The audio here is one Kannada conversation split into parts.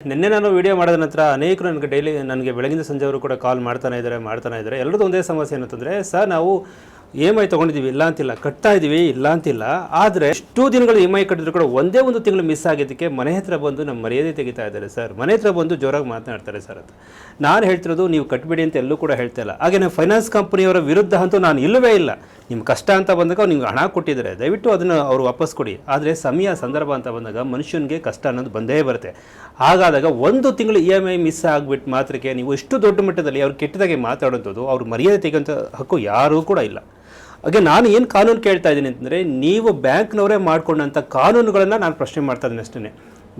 ನಿನ್ನೆ ನಾನು ವಿಡಿಯೋ ಮಾಡಿದ ನಂತರ ಅನೇಕರು ನನಗೆ ಡೈಲಿ ನನಗೆ ಬೆಳಗಿನ ಸಂಜೆವರು ಕೂಡ ಕಾಲ್ ಮಾಡ್ತಾನೆ ಇದ್ದಾರೆ ಮಾಡ್ತಾನೆ ಇದ್ದಾರೆ. ಎಲ್ಲರದ್ದು ಒಂದೇ ಸಮಸ್ಯೆ ಏನಂತಂದರೆ, ಸರ್, ನಾವು ಇ ಎಂ ಐ ತೊಗೊಂಡಿದ್ದೀವಿ, ಇಲ್ಲ ಅಂತಿಲ್ಲ. ಕಟ್ತಾ ಇದ್ದೀವಿ, ಇಲ್ಲ ಅಂತಿಲ್ಲ. ಆದರೆ ಎಷ್ಟು ದಿನಗಳು ಇ ಎಂ ಐ ಕಟ್ಟಿದ್ರು ಕೂಡ ಒಂದೇ ಒಂದು ತಿಂಗಳು ಮಿಸ್ ಆಗಿದ್ದಕ್ಕೆ ಮನೆ ಹತ್ರ ಬಂದು ನಮ್ಮ ಮರ್ಯಾದೆ ತೆಗಿತಾ ಇದ್ದಾರೆ ಸರ್. ಮನೆ ಹತ್ರ ಬಂದು ಜೋರಾಗಿ ಮಾತನಾಡ್ತಾರೆ ಸರ್ ಅಂತ ನಾನು ಹೇಳ್ತಿರೋದು ನೀವು ಕಟ್ಟಬೇಡಿ ಅಂತ ಎಲ್ಲೂ ಕೂಡ ಹೇಳ್ತಾ ಇಲ್ಲ. ಹಾಗೆ ನಾನು ಫೈನಾನ್ಸ್ ಕಂಪನಿಯವರ ವಿರುದ್ಧ ಅಂತೂ ನಾನು ಇಲ್ಲವೇ ಇಲ್ಲ. ನಿಮ್ಮ ಕಷ್ಟ ಅಂತ ಬಂದಾಗ ಅವ್ರು ನಿಮ್ಗೆ ಹಣ ಕೊಟ್ಟಿದ್ದಾರೆ. ದಯವಿಟ್ಟು ಅದನ್ನು ಅವರು ವಾಪಸ್ ಕೊಡಿ. ಆದರೆ ಸಮಯ, ಸಂದರ್ಭ ಅಂತ ಬಂದಾಗ ಮನುಷ್ಯನಿಗೆ ಕಷ್ಟ ಅನ್ನೋದು ಬಂದೇ ಬರುತ್ತೆ. ಹಾಗಾದಾಗ ಒಂದು ತಿಂಗಳು ಇ ಎಂ ಐ ಮಿಸ್ ಆಗಿಬಿಟ್ಟು ಮಾತ್ರಕ್ಕೆ ನೀವು ಇಷ್ಟು ದೊಡ್ಡ ಮಟ್ಟದಲ್ಲಿ ಅವ್ರು ಕೆಟ್ಟದಾಗೆ ಮಾತಾಡೋಂಥದ್ದು, ಅವ್ರು ಮರ್ಯಾದೆ ತೆಗೆಯುವಂಥ ಹಕ್ಕು ಯಾರೂ ಕೂಡ ಇಲ್ಲ. ಹಾಗೆ ನಾನು ಏನು ಕಾನೂನು ಕೇಳ್ತಾ ಇದ್ದೀನಿ ಅಂತಂದರೆ, ನೀವು ಬ್ಯಾಂಕ್ನವರೇ ಮಾಡ್ಕೊಂಡಂಥ ಕಾನೂನುಗಳನ್ನು ನಾನು ಪ್ರಶ್ನೆ ಮಾಡ್ತಾ ಇದ್ದೀನಿ ಅಷ್ಟೇ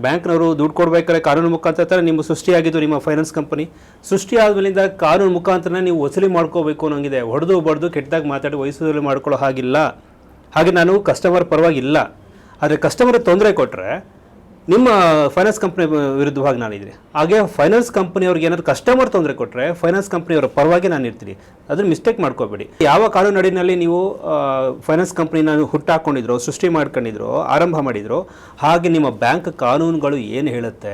ಬ್ಯಾಂಕ್ನವರು ದುಡ್ಡು ಕೊಡಬೇಕಾದ್ರೆ ಕಾನೂನು ಮುಖಾಂತರ ನಿಮ್ಮ ಸೃಷ್ಟಿಯಾಗಿದ್ದು ನಿಮ್ಮ ಫೈನಾನ್ಸ್ ಕಂಪನಿ. ಸೃಷ್ಟಿ ಆದಮೇಲಿಂದ ಕಾನೂನು ಮುಖಾಂತರ ನೀವು ವಸೂಲಿ ಮಾಡ್ಕೋಬೇಕು ಅನ್ನೋಂಗಿದೆ. ಹೊಡೆದು ಬಡ್ದು ಕೆಟ್ಟದಾಗಿ ಮಾತಾಡಿ ವಯಸ್ಸಲ್ಲಿ ಮಾಡ್ಕೊಳ್ಳೋ ಹಾಗಿಲ್ಲ. ಹಾಗೆ ನಾನು ಕಸ್ಟಮರ್ ಪರವಾಗಿಲ್ಲ. ಆದರೆ ಕಸ್ಟಮರ್ ತೊಂದರೆ ಕೊಟ್ಟರೆ ನಿಮ್ಮ ಫೈನಾನ್ಸ್ ಕಂಪ್ನಿ ವಿರುದ್ಧವಾಗಿ ನಾನಿದ್ದೀನಿ. ಹಾಗೆ ಫೈನಾನ್ಸ್ ಕಂಪನಿಯವ್ರಿಗೆ ಏನಾದ್ರು ಕಸ್ಟಮರ್ ತೊಂದರೆ ಕೊಟ್ಟರೆ ಫೈನಾನ್ಸ್ ಕಂಪ್ನಿಯವರ ಪರವಾಗಿ ನಾನು ಇರ್ತೀನಿ. ಅದನ್ನು ಮಿಸ್ಟೇಕ್ ಮಾಡ್ಕೋಬೇಡಿ. ಯಾವ ಕಾಲು ನಡಿನಲ್ಲಿ ನೀವು ಫೈನಾನ್ಸ್ ಕಂಪ್ನಿನ ಹುಟ್ಟಾಕೊಂಡಿದ್ರು, ಸೃಷ್ಟಿ ಮಾಡ್ಕೊಂಡಿದ್ರು, ಆರಂಭ ಮಾಡಿದ್ರು, ಹಾಗೆ ನಿಮ್ಮ ಬ್ಯಾಂಕ್ ಕಾನೂನುಗಳು ಏನು ಹೇಳುತ್ತೆ,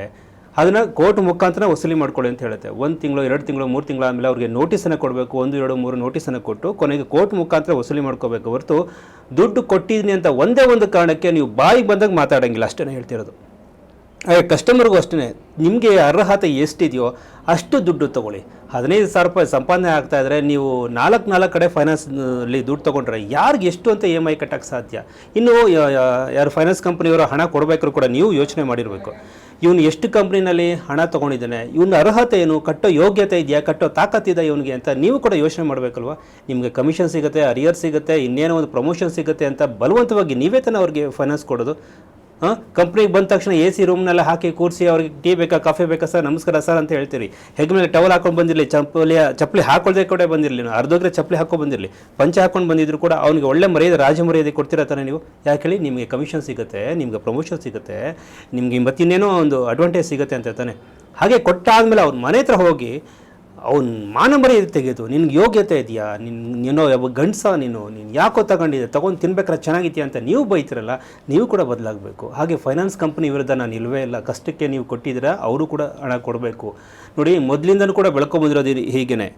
ಅದನ್ನು ಕೋರ್ಟ್ ಮುಖಾಂತರ ವಸೂಲಿ ಮಾಡ್ಕೊಳ್ಳಿ ಅಂತ ಹೇಳುತ್ತೆ. ಒಂದು ತಿಂಗಳು, ಎರಡು ತಿಂಗಳು, ಮೂರು ತಿಂಗಳು ಆದಮೇಲೆ ಅವ್ರಿಗೆ ನೋಟಿಸನ್ನು ಕೊಡಬೇಕು, ಒಂದು, ಎರಡು, ಮೂರು ನೋಟಿಸನ್ನು ಕೊಟ್ಟು ಕೊನೆಗೆ ಕೋರ್ಟ್ ಮುಖಾಂತರ ವಸೂಲಿ ಮಾಡ್ಕೋಬೇಕು ಹೊರತು ದುಡ್ಡು ಕೊಟ್ಟಿದ್ದೀನಿ ಅಂತ ಒಂದೇ ಒಂದು ಕಾರಣಕ್ಕೆ ನೀವು ಬಾಯಿಗೆ ಬಂದಾಗ ಮಾತಾಡೋಂಗಿಲ್ಲ ಅಷ್ಟೇ ಹೇಳ್ತಿರೋದು. ಕಸ್ಟಮರ್ಗೂ ಅಷ್ಟೇ ನಿಮಗೆ ಅರ್ಹತೆ ಎಷ್ಟಿದೆಯೋ ಅಷ್ಟು ದುಡ್ಡು ತೊಗೊಳ್ಳಿ. ಹದಿನೈದು ಸಾವಿರ ರೂಪಾಯಿ ಸಂಪಾದನೆ ಆಗ್ತಾ ಇದ್ದರೆ ನೀವು ನಾಲ್ಕು ನಾಲ್ಕು ಕಡೆ ಫೈನಾನ್ಸ್ನಲ್ಲಿ ದುಡ್ಡು ತೊಗೊಂಡ್ರೆ ಯಾರಿಗೆ ಎಷ್ಟು ಅಂತ ಇ ಎಂ ಐ ಕಟ್ಟಕ್ಕೆ ಸಾಧ್ಯ? ಇನ್ನು ಯಾರು ಫೈನಾನ್ಸ್ ಕಂಪ್ನಿಯವರು ಹಣ ಕೊಡಬೇಕಾದ್ರೂ ಕೂಡ ನೀವು ಯೋಚನೆ ಮಾಡಿರಬೇಕು. ಇವನು ಎಷ್ಟು ಕಂಪ್ನಿನಲ್ಲಿ ಹಣ ತೊಗೊಂಡಿದ್ದಾನೆ, ಇವನ ಅರ್ಹತೆ ಏನು, ಕಟ್ಟೋ ಯೋಗ್ಯತೆ ಇದೆಯಾ, ಕಟ್ಟೋ ತಾಕತ್ತಿದೆ ಇವನಿಗೆ ಅಂತ ನೀವು ಕೂಡ ಯೋಚನೆ ಮಾಡಬೇಕಲ್ವ? ನಿಮಗೆ ಕಮಿಷನ್ ಸಿಗುತ್ತೆ ಅರಿಯರ್ ಸಿಗುತ್ತೆ, ಇನ್ನೇನೋ ಒಂದು ಪ್ರಮೋಷನ್ ಸಿಗುತ್ತೆ ಅಂತ ಬಲವಂತವಾಗಿ ನೀವೇ ತಾನೇ ಅವ್ರಿಗೆ ಫೈನಾನ್ಸ್ ಕೊಡೋದು ಹಾಂ? ಕಂಪ್ನಿಗೆ ಬಂದ ತಕ್ಷಣ ಎ ಸಿ ರೂಮ್ನೆಲ್ಲ ಹಾಕಿ ಕೂರಿಸಿ ಅವ್ರಿಗೆ ಟೀ ಬೇಕಾ, ಕಾಫಿ ಬೇಕಾ, ಸರ್ ನಮಸ್ಕಾರ ಸರ್ ಅಂತ ಹೇಳ್ತೀರಿ. ಹೆಗ್ ಮೇಲೆ ಟವಲ್ ಹಾಕೊಂಡು ಬಂದಿರಲಿ, ಚಪ್ಪಲಿ ಚಪ್ಪಲಿ ಹಾಕೊಳ್ಳದೆ ಕೂಡ ಬಂದಿರಲಿ ಅರ್ಧೋಗ್ರೆ ಚಪ್ಪಲಿ ಹಾಕೊಂಡು ಬಂದಿರಲಿ. ಪಂಚ ಹಾಕೊಂಡು ಬಂದಿದ್ರು ಕೂಡ ಅವ್ನಿಗೆ ಒಳ್ಳೆ ಮರ್ಯಾದೆ, ರಾಜ ಮರ್ಯಾದೆ ಕೊಡ್ತೀರಾ ತಾನೆ ನೀವು? ಯಾಕೆ ಹೇಳಿ, ನಿಮಗೆ ಕಮಿಷನ್ ಸಿಗುತ್ತೆ, ನಿಮಗೆ ಪ್ರಮೋಷನ್ ಸಿಗುತ್ತೆ, ನಿಮಗೆ ಮತ್ತಿನ್ನೇನೋ ಒಂದು ಅಡ್ವಾಂಟೇಜ್ ಸಿಗುತ್ತೆ ಅಂತ ತಾನೆ. ಹಾಗೆ ಕೊಟ್ಟಾದಮೇಲೆ ಅವ್ರ ಮನೆ ಹತ್ರ ಹೋಗಿ ಅವ್ನ ಮಾನ ಮರ್ಯಾದೆ ತೆಗೆದು, ನಿನ್ಗೆ ಯೋಗ್ಯತೆ ಇದೆಯಾ? ನಿನ್, ನೀನೋ ಯಾವ ಗಂಡಸ ನೀನು ನೀನು ಯಾಕೋ ತಗೊಂಡಿದೆ ತೊಗೊಂಡು ತಿನ್ಬೇಕಾದ್ರೆ ಚೆನ್ನಾಗಿದೆಯಾ ಅಂತ ನೀವು ಬೈತಿರಲ್ಲ, ನೀವು ಕೂಡ ಬದಲಾಗಬೇಕು. ಹಾಗೆ ಫೈನಾನ್ಸ್ ಕಂಪ್ನಿ ವಿರುದ್ಧ ನಾನು ಇಲ್ಲವೇ ಇಲ್ಲ. ಕಷ್ಟಕ್ಕೆ ನೀವು ಕೊಟ್ಟಿದ್ದೀರಾ ಅವರು ಕೂಡ ಹಣ ಕೊಡಬೇಕು. ನೋಡಿ, ಮೊದಲಿಂದನೂ ಕೂಡ ಬೆಳ್ಕೊಂಬಂದಿರೋದು ಹೀಗೇ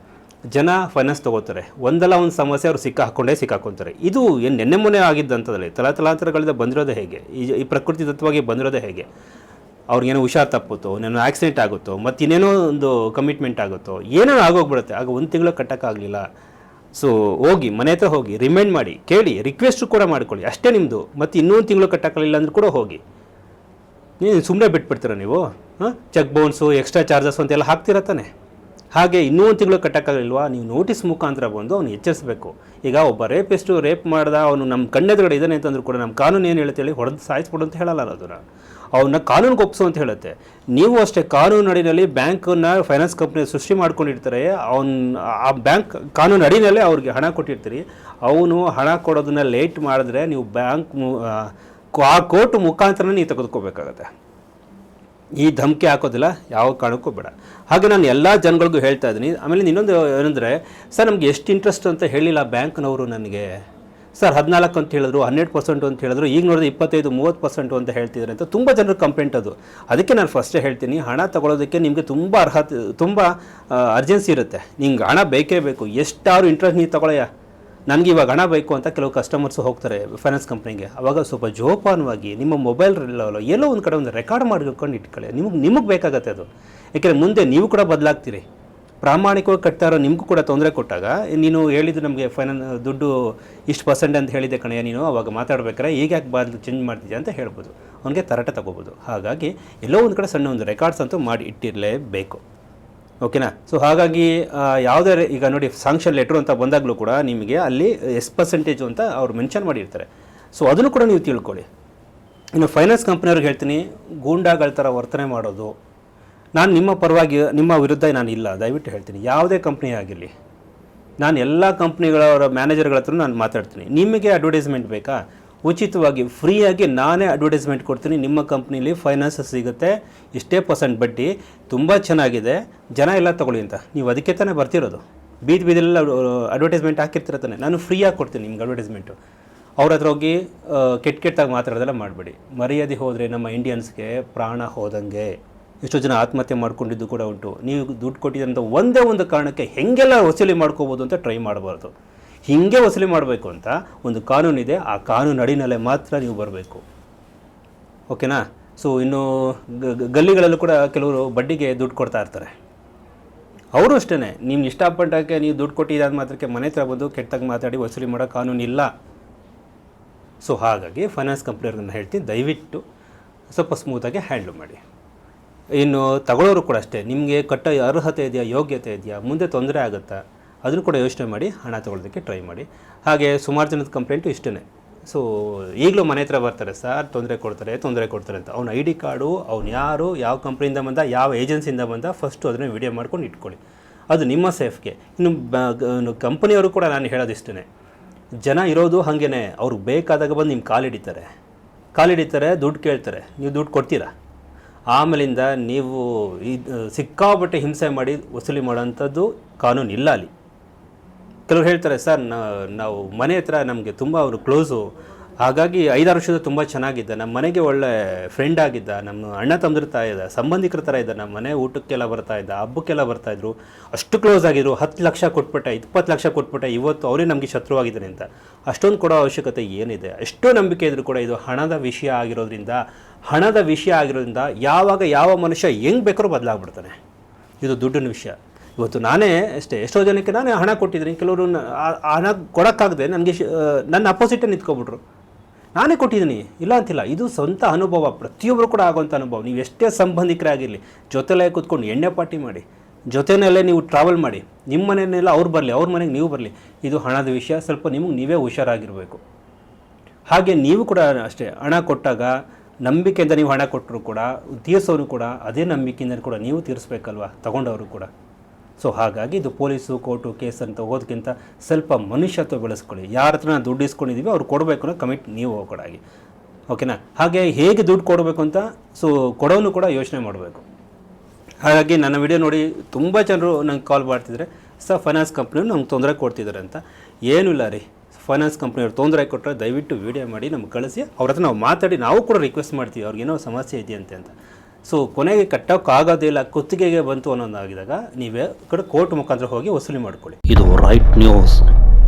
ಜನ ಫೈನಾನ್ಸ್ ತೊಗೋತಾರೆ. ಒಂದಲ್ಲ ಒಂದು ಸಮಸ್ಯೆ ಅವರು ಸಿಕ್ಕ ಹಾಕ್ಕೊಂಡೇ ಸಿಕ್ಕಾಕೊಂತಾರೆ ಇದು ಏನು ನೆನ್ನೆ ಮೊನ್ನೆ ಆಗಿದ್ದಂಥದ್ದಲ್ಲಿ ತಲಾತಲಾಂತರಗಳಿಂದ ಬಂದಿರೋದೇ ಹೇಗೆ? ಈ ಪ್ರಕೃತಿ ತತ್ವವಾಗಿ ಬಂದಿರೋದೇ ಹೇಗೆ? ಅವ್ರಿಗೇನೋ ಹುಷಾರು ತಪ್ಪುತ್ತೋ, ಇನ್ನೇನೋ ಆಕ್ಸಿಡೆಂಟ್ ಆಗುತ್ತೋ ಮತ್ತು ಇನ್ನೇನೋ ಒಂದು ಕಮಿಟ್ಮೆಂಟ್ ಆಗುತ್ತೋ ಏನೋ ಆಗೋಗ್ಬಿಡುತ್ತೆ. ಆಗ ಒಂದು ತಿಂಗಳು ಕಟ್ಟೋಕ್ಕಾಗಲಿಲ್ಲ. ಸೊ ಹೋಗಿ, ಮನೆ ಹತ್ರ ಹೋಗಿ ರಿಮೈಂಡ್ ಮಾಡಿ, ಕೇಳಿ ರಿಕ್ವೆಸ್ಟ್ ಕೂಡ ಮಾಡ್ಕೊಳ್ಳಿ. ಅಷ್ಟೇ ನಿಮ್ಮದು ಮತ್ತು ಇನ್ನೊಂದು ತಿಂಗಳು ಕಟ್ಟೋಕ್ಕಾಗಲಿಲ್ಲ ಅಂದ್ರೂ ಕೂಡ ಹೋಗಿ. ನೀನು ಸುಮ್ಮನೆ ಬಿಟ್ಬಿಡ್ತೀರ ನೀವು? ಹಾಂ? ಚೆಕ್ ಬೌನ್ಸು ಎಕ್ಸ್ಟ್ರಾ ಚಾರ್ಜಸ್ ಅಂತೆಲ್ಲ ಹಾಕ್ತೀರ ತಾನೆ? ಹಾಗೆ ಇನ್ನೂ ಒಂದು ತಿಂಗಳು ಕಟ್ಟೋಕ್ಕಾಗಲಿಲ್ವಾ? ನೀವು ನೋಟಿಸ್ ಮುಖಾಂತರ ಬಂದು ಅವ್ನು ಎಚ್ಚರಿಸಬೇಕು. ಈಗ ಒಬ್ಬ ರೇಪಿಸ್ಟು ರೇಪ್ ಮಾಡ್ದ, ಅವನು ನಮ್ಮ ಕಣ್ಣೆದುರುಗಡೆ ಇದ್ದಾನೆ ಅಂತಂದ್ರೂ ಕೂಡ ನಮ್ಮ ಕಾನೂನು ಏನು ಹೇಳ್ತೇಳಿ ಹೇಳಿ, ಹೊಡೆದು ಸಾಯಿಸ್ಬಿಡು ಅಂತ ಹೇಳಲ್ಲ ಅದನ್ನು ಅವನ್ನ ಕಾನೂನಿಗೆ ಒಪ್ಸು ಅಂತ ಹೇಳುತ್ತೆ. ನೀವು ಅಷ್ಟೇ ಕಾನೂನು ಅಡಿನಲ್ಲಿ ಬ್ಯಾಂಕನ್ನ ಫೈನಾನ್ಸ್ ಕಂಪ್ನಿ ಸೃಷ್ಟಿ ಮಾಡ್ಕೊಂಡಿರ್ತಾರೆ. ಅವನ್, ಆ ಬ್ಯಾಂಕ್ ಕಾನೂನು ಅಡಿನಲ್ಲೇ ಅವ್ರಿಗೆ ಹಣ ಕೊಟ್ಟಿರ್ತೀರಿ. ಅವನು ಹಣ ಕೊಡೋದನ್ನ ಲೇಟ್ ಮಾಡಿದ್ರೆ ನೀವು ಬ್ಯಾಂಕ್ ಆ ಕೋರ್ಟ್ ಮುಖಾಂತರ ನೀವು ತೆಗೆದುಕೋಬೇಕಾಗತ್ತೆ. ಈ ಧಮಕಿ ಹಾಕೋದಿಲ್ಲ, ಯಾವ ಕಾರಣಕ್ಕೂ ಬೇಡ. ಹಾಗೆ ನಾನು ಎಲ್ಲ ಜನಗಳಿಗೂ ಹೇಳ್ತಾ ಇದ್ದೀನಿ. ಆಮೇಲೆ ಇನ್ನೊಂದು ಏನಂದರೆ, ಸರ್, ನಮಗೆ ಎಷ್ಟು ಇಂಟ್ರೆಸ್ಟ್ ಅಂತ ಹೇಳಿಲ್ಲ ಬ್ಯಾಂಕ್ನವರು ನನಗೆ. ಸರ್, ಹದಿನಾಲ್ಕು ಅಂತ ಹೇಳಿದ್ರು, ಹನ್ನೆರಡು ಪರ್ಸೆಂಟ್ ಅಂತ ಹೇಳಿದ್ರು, ಈಗ ನೋಡಿದ್ರೆ ಇಪ್ಪತ್ತೈದು, ಮೂವತ್ತು ಪರ್ಸೆಂಟು ಅಂತ ಹೇಳ್ತಿದ್ದಾರೆ ಅಂತ. ತುಂಬ ಜನರ ಕಂಪ್ಲೇಂಟ್ ಅದು. ಅದಕ್ಕೆ ನಾನು ಫಸ್ಟೇ ಹೇಳ್ತೀನಿ, ಹಣ ತಗೊಳ್ಳೋದಕ್ಕೆ ನಿಮಗೆ ತುಂಬ ಅರ್ಹತೆ, ತುಂಬ ಅರ್ಜೆನ್ಸಿ ಇರುತ್ತೆ. ನಿಂಗೆ ಹಣ ಬೇಕೇ ಬೇಕು. ಎಷ್ಟಾದ್ರು ಇಂಟ್ರೆಸ್ಟ್ ನೀವು ತಗೊಳ್ಳಯ್ಯ ನನಗೆ ಇವಾಗ ಹಣ ಬೇಕು ಅಂತ ಕೆಲವು ಕಸ್ಟಮರ್ಸು ಹೋಗ್ತಾರೆ ಫೈನಾನ್ಸ್ ಕಂಪ್ನಿಗೆ ಅವಾಗ ಸ್ವಲ್ಪ ಜೋಪಾನವಾಗಿ ನಿಮ್ಮ ಮೊಬೈಲ್ ಎಲ್ಲೋ ಒಂದು ಕಡೆ ಒಂದು ರೆಕಾರ್ಡ್ ಮಾಡಿಕೊಂಡು ಇಟ್ಕೊಳ್ಳಿ. ನಿಮಗೆ ನಿಮಗೆ ಬೇಕಾಗತ್ತೆ ಅದು. ಏಕೆಂದರೆ ಮುಂದೆ ನೀವು ಕೂಡ ಬದಲಾಗ್ತೀರಿ. ಪ್ರಾಮಾಣಿಕವಾಗಿ ಕಟ್ತಾ ಇರೋ ನಿಮಗೂ ಕೂಡ ತೊಂದರೆ ಕೊಟ್ಟಾಗ, ನೀನು ಹೇಳಿದ್ದು ನಮಗೆ ಫೈನಾನ್ ದುಡ್ಡು ಇಷ್ಟು ಪರ್ಸೆಂಟ್ ಅಂತ ಹೇಳಿದ್ದೆ ಕಣಯ್ಯ ನೀನು, ಅವಾಗ ಮಾತಾಡ್ಬೇಕಾರೆ ಈಗ ಯಾಕೆ ಬಾದಲು ಚೇಂಜ್ ಮಾಡ್ತಿದ್ಯಾ ಅಂತ ಹೇಳ್ಬೋದು. ಅವನಿಗೆ ತರಟೆ ತಗೋಬೋದು. ಹಾಗಾಗಿ ಎಲ್ಲೋ ಒಂದು ಕಡೆ ಸಣ್ಣ ಒಂದು ರೆಕಾರ್ಡ್ಸ್ ಅಂತೂ ಮಾಡಿ ಇಟ್ಟಿರಲೇಬೇಕು. ಓಕೆನಾ? ಸೊ ಹಾಗಾಗಿ ಯಾವುದೇ ಈಗ ನೋಡಿ ಸಾಂಕ್ಷನ್ ಲೆಟ್ರು ಅಂತ ಬಂದಾಗಲೂ ಕೂಡ ನಿಮಗೆ ಅಲ್ಲಿ ಎಸ್ ಪರ್ಸೆಂಟೇಜು ಅಂತ ಅವ್ರು ಮೆನ್ಷನ್ ಮಾಡಿರ್ತಾರೆ. ಸೊ ಅದನ್ನು ಕೂಡ ನೀವು ತಿಳ್ಕೊಳ್ಳಿ. ಇನ್ನು ಫೈನಾನ್ಸ್ ಕಂಪ್ನಿಯವ್ರಿಗೆ ಹೇಳ್ತೀನಿ, ಗೂಂಡಾಗಳ ಥರ ವರ್ತನೆ ಮಾಡೋದು ನಾನು ನಿಮ್ಮ ಪರವಾಗಿ, ನಿಮ್ಮ ವಿರುದ್ಧ ನಾನು ಇಲ್ಲ. ದಯವಿಟ್ಟು ಹೇಳ್ತೀನಿ. ಯಾವುದೇ ಕಂಪ್ನಿ ಆಗಿರಲಿ, ನಾನು ಎಲ್ಲ ಕಂಪ್ನಿಗಳವರ ಮ್ಯಾನೇಜರ್ಗಳ ಹತ್ರ ನಾನು ಮಾತಾಡ್ತೀನಿ. ನಿಮಗೆ ಅಡ್ವರ್ಟೈಸ್ಮೆಂಟ್ ಬೇಕಾ? ಉಚಿತವಾಗಿ, ಫ್ರೀಯಾಗಿ ನಾನೇ ಅಡ್ವರ್ಟೈಸ್ಮೆಂಟ್ ಕೊಡ್ತೀನಿ. ನಿಮ್ಮ ಕಂಪ್ನೀಲಿ ಫೈನಾನ್ಸ್ ಸಿಗುತ್ತೆ. ಇಷ್ಟೇ ಪರ್ಸೆಂಟ್ ಬಡ್ಡಿ. ತುಂಬ ಚೆನ್ನಾಗಿದೆ. ಜನ ಎಲ್ಲ ತಗೊಳ್ಳಿ ಅಂತ. ನೀವು ಅದಕ್ಕೆ ತಾನೇ ಬರ್ತಿರೋದು. ಬೀದಿ ಬೀದಿಲೆಲ್ಲ ಅಡ್ವರ್ಟೈಸ್ಮೆಂಟ್ ಹಾಕಿರ್ತೀರ ತಾನೆ? ನಾನು ಫ್ರೀಯಾಗಿ ಕೊಡ್ತೀನಿ ನಿಮ್ಗೆ ಅಡ್ವರ್ಟೈಸ್ಮೆಂಟು ಅವ್ರ ಹತ್ರ ಹೋಗಿ ಕೆಟ್ಟ ಕೆಟ್ಟಾಗಿ ಮಾತಾಡೋದೆಲ್ಲ ಮಾಡಬೇಡಿ. ಮರ್ಯಾದೆ ಹೋದರೆ ನಮ್ಮ ಇಂಡಿಯನ್ಸ್ಗೆ ಪ್ರಾಣ ಹೋದಂಗೆ. ಎಷ್ಟೋ ಜನ ಆತ್ಮಹತ್ಯೆ ಮಾಡ್ಕೊಂಡಿದ್ದು ಕೂಡ ಉಂಟು. ನೀವು ದುಡ್ಡು ಕೊಟ್ಟಿದ್ದಂಥ ಒಂದೇ ಒಂದು ಕಾರಣಕ್ಕೆ ಹೆಂಗೆಲ್ಲ ವಸೂಲಿ ಮಾಡ್ಕೋಬೋದು ಅಂತ ಟ್ರೈ ಮಾಡಬಾರ್ದು. ಹೀಗೆ ವಸೂಲಿ ಮಾಡಬೇಕು ಅಂತ ಒಂದು ಕಾನೂನಿದೆ ಆ ಕಾನೂನು ಅಡಿನಲ್ಲೇ ಮಾತ್ರ ನೀವು ಬರಬೇಕು. ಓಕೆನಾ? ಸೊ ಇನ್ನು ಗಲ್ಲಿಗಳಲ್ಲೂ ಕೂಡ ಕೆಲವರು ಬಡ್ಡಿಗೆ ದುಡ್ಡು ಕೊಡ್ತಾ ಇರ್ತಾರೆ. ಅವರು ಅಷ್ಟೇ ನಿಮ್ಮ ಇಷ್ಟಪಟ್ಟಕ್ಕೆ ನೀವು ದುಡ್ಡು ಕೊಟ್ಟಿದ್ದಾದ ಮಾತ್ರಕ್ಕೆ ಮನೆ ಹತ್ರ ಬಂದು ಕೆಟ್ಟಾಗ ಮಾತಾಡಿ ವಸೂಲಿ ಮಾಡೋ ಕಾನೂನು ಇಲ್ಲ. ಸೊ ಹಾಗಾಗಿ ಫೈನಾನ್ಸ್ ಕಂಪ್ನಿಯವ್ರನ್ನ ಹೇಳ್ತೀನಿ. ದಯವಿಟ್ಟು ಸ್ವಲ್ಪ ಸ್ಮೂತಾಗಿ ಹ್ಯಾಂಡ್ಲ್ ಮಾಡಿ. ಇನ್ನು ತಗೊಳ್ಳೋರು ಕೂಡ ಅಷ್ಟೇ. ನಿಮಗೆ ಕಟ್ಟ ಅರ್ಹತೆ ಇದೆಯಾ, ಯೋಗ್ಯತೆ ಇದೆಯಾ, ಮುಂದೆ ತೊಂದರೆ ಆಗುತ್ತಾ? ಅದನ್ನು ಕೂಡ ಯೋಚನೆ ಮಾಡಿ, ಹಣ ತಗೊಳ್ಳೋದಕ್ಕೆ ಟ್ರೈ ಮಾಡಿ. ಹಾಗೆ ಸುಮಾರು ಜನದ ಕಂಪ್ಲೇಂಟು ಇಷ್ಟೇ ಸೊ ಈಗಲೂ ಮನೆ ಹತ್ರ ಬರ್ತಾರೆ, ಸರ್, ತೊಂದರೆ ಕೊಡ್ತಾರೆ ತೊಂದರೆ ಕೊಡ್ತಾರೆ ಅಂತ. ಅವ್ನ ಐ ಡಿ ಕಾರ್ಡು, ಅವ್ನು ಯಾರು, ಯಾವ ಕಂಪ್ನಿಯಿಂದ ಬಂದ, ಯಾವ ಏಜೆನ್ಸಿಯಿಂದ ಬಂದ ಫಸ್ಟು ಅದನ್ನು ವಿಡಿಯೋ ಮಾಡ್ಕೊಂಡು ಇಟ್ಕೊಳ್ಳಿ. ಅದು ನಿಮ್ಮ ಸೇಫ್ಗೆ ಇನ್ನು ಕಂಪನಿಯವರು ಕೂಡ ನಾನು ಹೇಳೋದಿಷ್ಟೇ ಜನ ಇರೋದು ಹಾಗೇನೆ. ಅವ್ರಿಗೆ ಬೇಕಾದಾಗ ಬಂದು ನಿಮ್ಮ ಕಾಲಿಡಿತಾರೆ ಕಾಲಿಡಿತಾರೆ ದುಡ್ಡು ಕೇಳ್ತಾರೆ. ನೀವು ದುಡ್ಡು ಕೊಡ್ತೀರಾ? ಆಮೇಲಿಂದ ನೀವು ಇದು ಸಿಕ್ಕಾಪಟ್ಟೆ ಹಿಂಸೆ ಮಾಡಿ ವಸೂಲಿ ಮಾಡೋಂಥದ್ದು ಕಾನೂನು ಇಲ್ಲ ಅಲ್ಲಿ. ಕೆಲವ್ರು ಹೇಳ್ತಾರೆ, ಸರ್ ನಾವು ಮನೆ ಹತ್ರ ನಮಗೆ ತುಂಬ ಅವರು ಕ್ಲೋಸು ಹಾಗಾಗಿ ಐದಾರು ವರ್ಷದ ತುಂಬ ಚೆನ್ನಾಗಿದ್ದ ನಮ್ಮ ಮನೆಗೆ ಒಳ್ಳೆ ಫ್ರೆಂಡ್ ಆಗಿದ್ದ, ನಮ್ಮ ಅಣ್ಣ ತಂದಿರ್ತಾ ಇದ್ದ, ಸಂಬಂಧಿಕರ ಥರ ಇದ್ದ ನಮ್ಮ ಮನೆ ಊಟಕ್ಕೆಲ್ಲ ಬರ್ತಾ ಇದ್ದ, ಹಬ್ಬಕ್ಕೆಲ್ಲ ಬರ್ತಾ ಇದ್ರು, ಅಷ್ಟು ಕ್ಲೋಸ್ ಆಗಿದ್ರು, ಹತ್ತು ಲಕ್ಷ ಕೊಟ್ಬಿಟ್ಟೆ, ಇಪ್ಪತ್ತು ಲಕ್ಷ ಕೊಟ್ಬಿಟ್ಟೆ, ಇವತ್ತು ಅವರೇ ನಮಗೆ ಶತ್ರುವಾಗಿದ್ದಾನೆ ಅಂತ. ಅಷ್ಟೊಂದು ಕೊಡೋ ಅವಶ್ಯಕತೆ ಏನಿದೆ? ಎಷ್ಟೋ ನಂಬಿಕೆ ಇದ್ರೂ ಕೂಡ ಇದು ಹಣದ ವಿಷಯ ಆಗಿರೋದ್ರಿಂದ, ಹಣದ ವಿಷಯ ಆಗಿರೋದ್ರಿಂದ ಯಾವಾಗ ಯಾವ ಮನುಷ್ಯ ಹೆಂಗೆ ಬೇಕಾದ್ರೂ ಬದಲಾಗ್ಬಿಡ್ತಾನೆ. ಇದು ದುಡ್ಡಿನ ವಿಷಯ. ಇವತ್ತು ನಾನೇ ಅಷ್ಟೇ, ಎಷ್ಟೋ ಜನಕ್ಕೆ ನಾನೇ ಹಣ ಕೊಟ್ಟಿದ್ದೀನಿ, ಕೆಲವರು ಹಣ ಕೊಡೋಕ್ಕಾಗದೆ ನನಗೆ ನನ್ನ ಅಪೋಸಿಟೇ ನಿಂತ್ಕೊಬಿಟ್ರು. ನಾನೇ ಕೊಟ್ಟಿದ್ದೀನಿ, ಇಲ್ಲ ಅಂತಿಲ್ಲ. ಇದು ಸ್ವಂತ ಅನುಭವ, ಪ್ರತಿಯೊಬ್ಬರು ಕೂಡ ಆಗುವಂಥ ಅನುಭವ. ನೀವು ಎಷ್ಟೇ ಸಂಬಂಧಿಕರಾಗಿರಲಿ ಜೊತೆಲೇ ಕೂತ್ಕೊಂಡು ಎಣ್ಣೆ ಪಾರ್ಟಿ ಮಾಡಿ ಜೊತೆನಲ್ಲೇ ನೀವು ಟ್ರಾವೆಲ್ ಮಾಡಿ, ನಿಮ್ಮ ಮನೆಯನ್ನೆಲ್ಲ ಅವ್ರು ಬರಲಿ, ಅವ್ರ ಮನೆಗೆ ನೀವು ಬರಲಿ, ಇದು ಹಣದ ವಿಷಯ. ಸ್ವಲ್ಪ ನಿಮಗೆ ನೀವೇ ಹುಷಾರಾಗಿರಬೇಕು. ಹಾಗೆ ನೀವು ಕೂಡ ಅಷ್ಟೇ, ಹಣ ಕೊಟ್ಟಾಗ ನಂಬಿಕೆಯಿಂದ ನೀವು ಹಣ ಕೊಟ್ಟರು ಕೂಡ, ತೀರಿಸೋರು ಕೂಡ ಅದೇ ನಂಬಿಕೆಯಿಂದ ಕೂಡ ನೀವು ತೀರಿಸ್ಬೇಕಲ್ವಾ, ತಗೊಂಡವರು ಕೂಡ. ಸೊ ಹಾಗಾಗಿ ಇದು ಪೊಲೀಸು ಕೋರ್ಟು ಕೇಸ್ ಅಂತ ಹೋಗೋದಕ್ಕಿಂತ ಸ್ವಲ್ಪ ಮನುಷ್ಯತ್ವ ಬೆಳೆಸ್ಕೊಳ್ಳಿ. ಯಾರ ಹತ್ರ ನಾವು ದುಡ್ಡು ಇಸ್ಕೊಂಡಿದ್ದೀವಿ ಅವ್ರು ಕೊಡಬೇಕು ಅನ್ನೋ ಕಮಿಟ್ ನೀವು ಕೊಡಾಗಿ ಓಕೆನಾ ಹಾಗೆ ಹೇಗೆ ದುಡ್ಡು ಕೊಡಬೇಕು ಅಂತ ಸೊ ಕೊಡೋನು ಕೂಡ ಯೋಚನೆ ಮಾಡಬೇಕು. ಹಾಗಾಗಿ ನನ್ನ ವಿಡಿಯೋ ನೋಡಿ ತುಂಬ ಜನರು ನಂಗೆ ಕಾಲ್ ಮಾಡ್ತಿದ್ರೆ ಸರ್ ಫೈನಾನ್ಸ್ ಕಂಪ್ನಿಯವ್ರು ನಮ್ಗೆ ತೊಂದರೆ ಕೊಡ್ತಿದ್ದಾರೆ ಅಂತ. ಏನೂ ಇಲ್ಲ ರೀ. ಫೈನಾನ್ಸ್ ಕಂಪ್ನಿಯವ್ರು ತೊಂದರೆ ಕೊಟ್ಟರೆ ದಯವಿಟ್ಟು ವಿಡಿಯೋ ಮಾಡಿ ನಮ್ಗೆ ಕಳಿಸಿ. ಅವ್ರ ಹತ್ರ ನಾವು ಮಾತಾಡಿ, ನಾವು ಕೂಡ ರಿಕ್ವೆಸ್ಟ್ ಮಾಡ್ತೀವಿ. ಅವ್ರಿಗೇನೋ ಸಮಸ್ಯೆ ಇದೆಯಂತೆ ಅಂತ. ಸೊ ಕೊನೆಗೆ ಕಟ್ಟೋಕ್ಕಾಗೋದಿಲ್ಲ ಕುತ್ತಿಗೆಗೆ ಬಂತು ಅನ್ನೋದಾಗಿದಾಗ ನೀವೇ ಕಡೆ ಕೋರ್ಟ್ ಮುಖಾಂತರ ಹೋಗಿ ವಸೂಲಿ ಮಾಡ್ಕೊಳ್ಳಿ. ಇದು ರೈಟ್ ನ್ಯೂಸ್